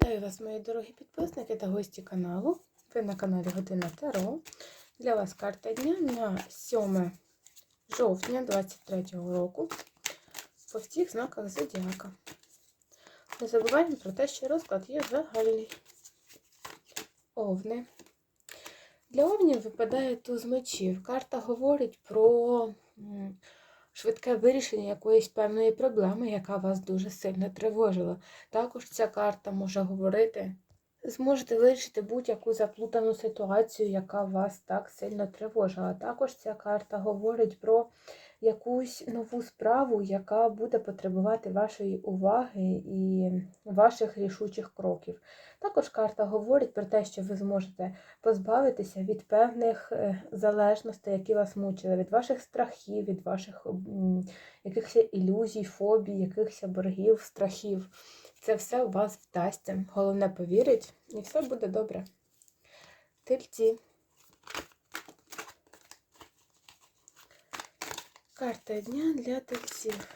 Вітаю вас, мої дорогі підписники та гості каналу. Ви на каналі Година Таро. Для вас карта дня на 7 жовтня 2023 року по всіх знаках Зодіака. Не забуваємо про те, що розклад є загальний. Овни. Для овнів випадає туз мечів. Карта говорить про швидке вирішення якоїсь певної проблеми, яка вас дуже сильно тривожила. Також ця карта може говорити, зможете вирішити будь-яку заплутану ситуацію, яка вас так сильно тривожила. Також ця карта говорить про якусь нову справу, яка буде потребувати вашої уваги і ваших рішучих кроків. Також карта говорить про те, що ви зможете позбавитися від певних е, залежностей, які вас мучили, від ваших страхів, від ваших якихось ілюзій, фобій, якихось боргів, страхів. Це все у вас вдасться. Головне повірить, і все буде добре. Тельці. Карта дня для тельців.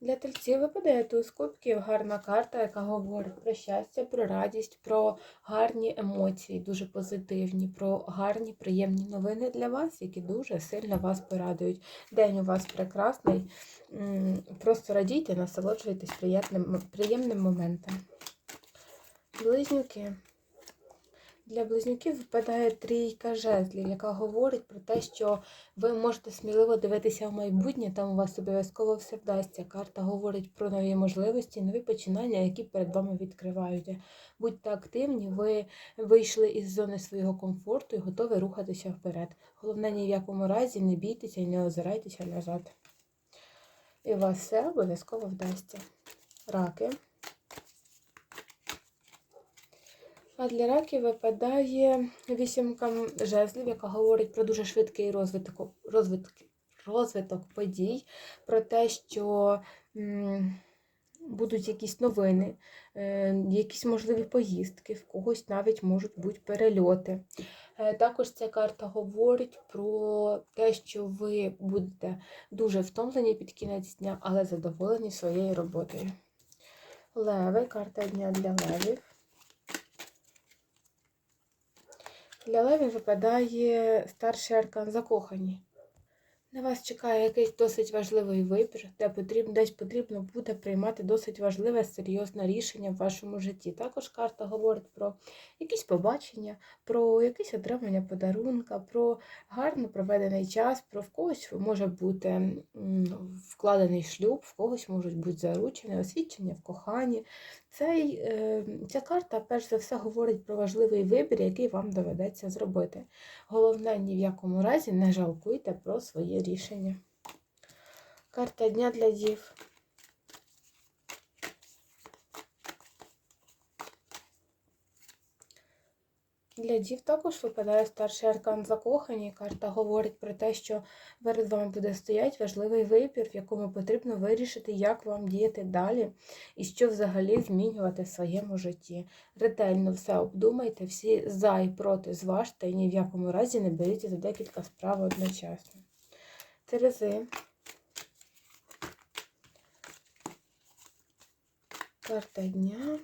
Для тельців випадає туз кубків гарна карта, яка говорить про щастя, про радість, про гарні емоції, дуже позитивні, про гарні, приємні новини для вас, які дуже сильно вас порадують. День у вас прекрасний. Просто радійте, насолоджуйтесь приємним, приємним моментом. Близнюки. Для близнюків випадає трійка жезлів, яка говорить про те, що ви можете сміливо дивитися в майбутнє, там у вас обов'язково все вдасться. Карта говорить про нові можливості, нові починання, які перед вами відкриваються. Будьте активні, ви вийшли із зони свого комфорту і готові рухатися вперед. Головне, ні в якому разі не бійтеся і не озирайтеся назад. І у вас все обов'язково вдасться. Раки. А для раків випадає вісімка жезлів, яка говорить про дуже швидкий розвиток, розвиток, розвиток подій, про те, що м, будуть якісь новини, е, якісь можливі поїздки, в когось навіть можуть бути перельоти. Е, Також ця карта говорить про те, що ви будете дуже втомлені під кінець дня, але задоволені своєю роботою. Леви, карта дня для левів. Для левів випадає старший аркан закохані. На вас чекає якийсь досить важливий вибір, де потрібно, десь потрібно буде приймати досить важливе, серйозне рішення в вашому житті. Також карта говорить про якісь побачення, про якесь отримання подарунка, про гарно проведений час, про в когось може бути вкладений шлюб, в когось можуть бути заручені, освідчення в коханні. Цей, е, ця карта, перш за все, говорить про важливий вибір, який вам доведеться зробити. Головне, ні в якому разі не жалкуйте про своє рішення. Карта дня для дів. Для дів також випадає старший аркан закохані. Карта говорить про те, що перед вами буде стояти важливий вибір, в якому потрібно вирішити, як вам діяти далі і що взагалі змінювати в своєму житті. Ретельно все обдумайте, всі за і проти зважте і ні в якому разі не беріться за декілька справ одночасно. Терези. Карта дня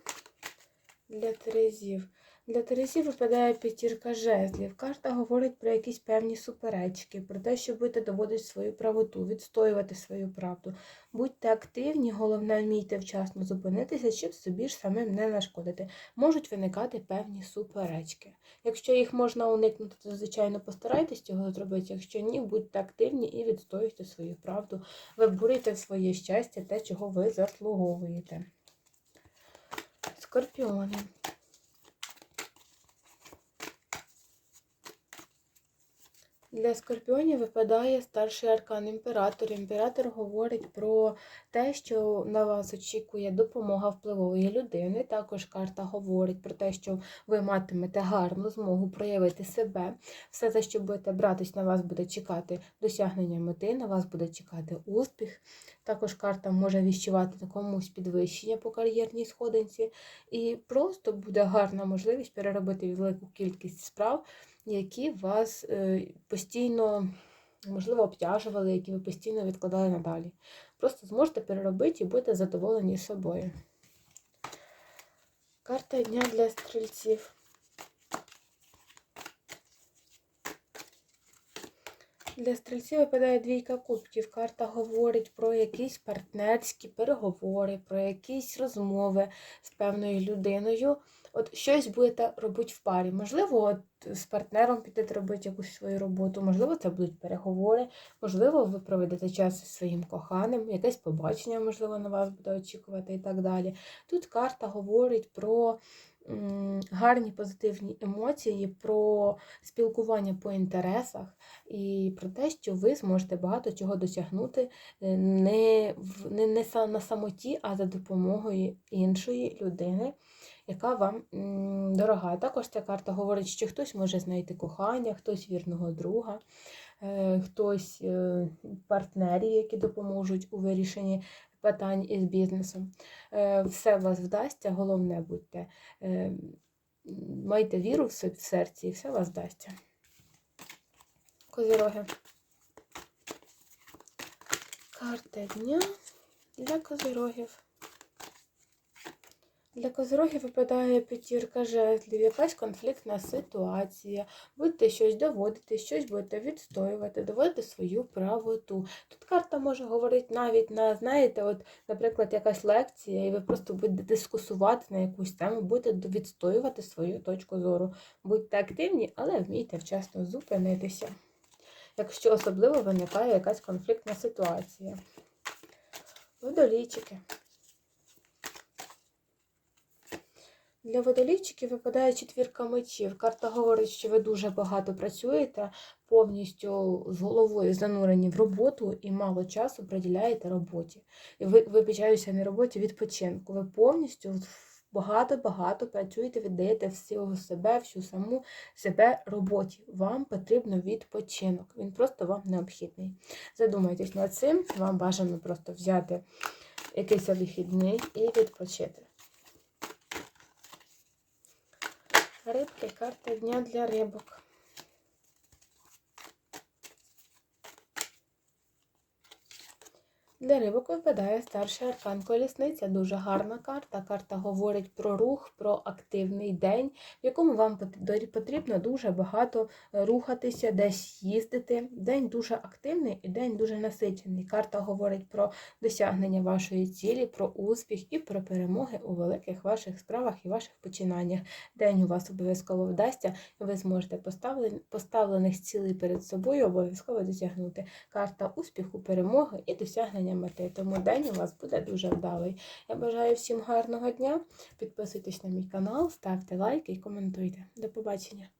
для Терезів. Для Терезів випадає п'ятірка жезлів. Карта говорить про якісь певні суперечки, про те, що будете доводити свою правоту, відстоювати свою правду. Будьте активні, головне, вмійте вчасно зупинитися, щоб собі ж самим не нашкодити. Можуть виникати певні суперечки. Якщо їх можна уникнути, то звичайно постарайтесь цього зробити. Якщо ні, будьте активні і відстоюйте свою правду. Виборюйте своє щастя, те, чого ви заслуговуєте. Скорпіони. Для скорпіонів випадає старший аркан імператор. Імператор говорить про те, що на вас очікує допомога впливової людини. Також карта говорить про те, що ви матимете гарну змогу проявити себе. Все, за що будете братись, на вас буде чекати досягнення мети, на вас буде чекати успіх. Також карта може віщувати комусь підвищення по кар'єрній сходинці. І просто буде гарна можливість переробити велику кількість справ які вас е, постійно, можливо, обтяжували, які ви постійно відкладали надалі. просто зможете переробити і будете задоволені собою. Карта дня для стрільців. Для стрільців випадає двійка кубків. Карта говорить про якісь партнерські переговори, про якісь розмови з певною людиною. От щось будете робити в парі. Можливо, от з партнером підете робити якусь свою роботу, можливо, це будуть переговори, можливо, ви проведете час зі своїм коханим, якесь побачення, можливо, на вас буде очікувати і так далі. Тут карта говорить про гарні позитивні емоції, про спілкування по інтересах і про те, що ви зможете багато чого досягнути е, не, не, не на самоті, а за допомогою іншої людини, яка вам дорога. Також ця карта говорить, що хтось може знайти кохання, хтось вірного друга, е, хтось е, партнерів, які допоможуть у вирішенні питань із бізнесом. Е, Все у вас вдасться, головне будьте. Майте віру в серці, і все у вас вдасться. Козіроги. Карта дня для козирогів. Для козирогів випадає п'ятірка жезлів, якась конфліктна ситуація. Будете щось доводити, щось будете відстоювати, доводити свою правоту. Тут карта може говорити навіть на, знаєте, от, наприклад, якась лекція, і ви просто будете дискусувати на якусь тему, будете відстоювати свою точку зору. Будьте активні, але вмійте вчасно зупинитися. Якщо особливо виникає якась конфліктна ситуація. Водолійчики. Для водолійчиків випадає четвірка мечів. Карта говорить, що ви дуже багато працюєте, повністю з головою занурені в роботу і мало часу приділяєте роботі. І ви вибачаюся не роботі, відпочинку. Ви повністю багато-багато працюєте, віддаєте всього себе, всю саму себе роботі. Вам потрібно відпочинок. Він просто вам необхідний. Задумайтесь над цим, вам бажано просто взяти якийсь вихідний і відпочити. Рибки, карта дня для рибок. Для рибок випадає старший аркан колісниця. Дуже гарна карта. Карта говорить про рух, про активний день, в якому вам потрібно дуже багато е, рухатися, десь їздити. День дуже активний і день дуже насичений. Карта говорить про досягнення вашої цілі, про успіх і про перемоги у великих ваших справах і ваших починаннях. День у вас обов'язково вдасться, і ви зможете поставлених цілей перед собою обов'язково досягнути. Карта успіху, перемоги і досягнення мети. Тому день у вас буде дуже вдалий. Я бажаю всім гарного дня. Підписуйтесь на мій канал, ставте лайки і коментуйте. До побачення!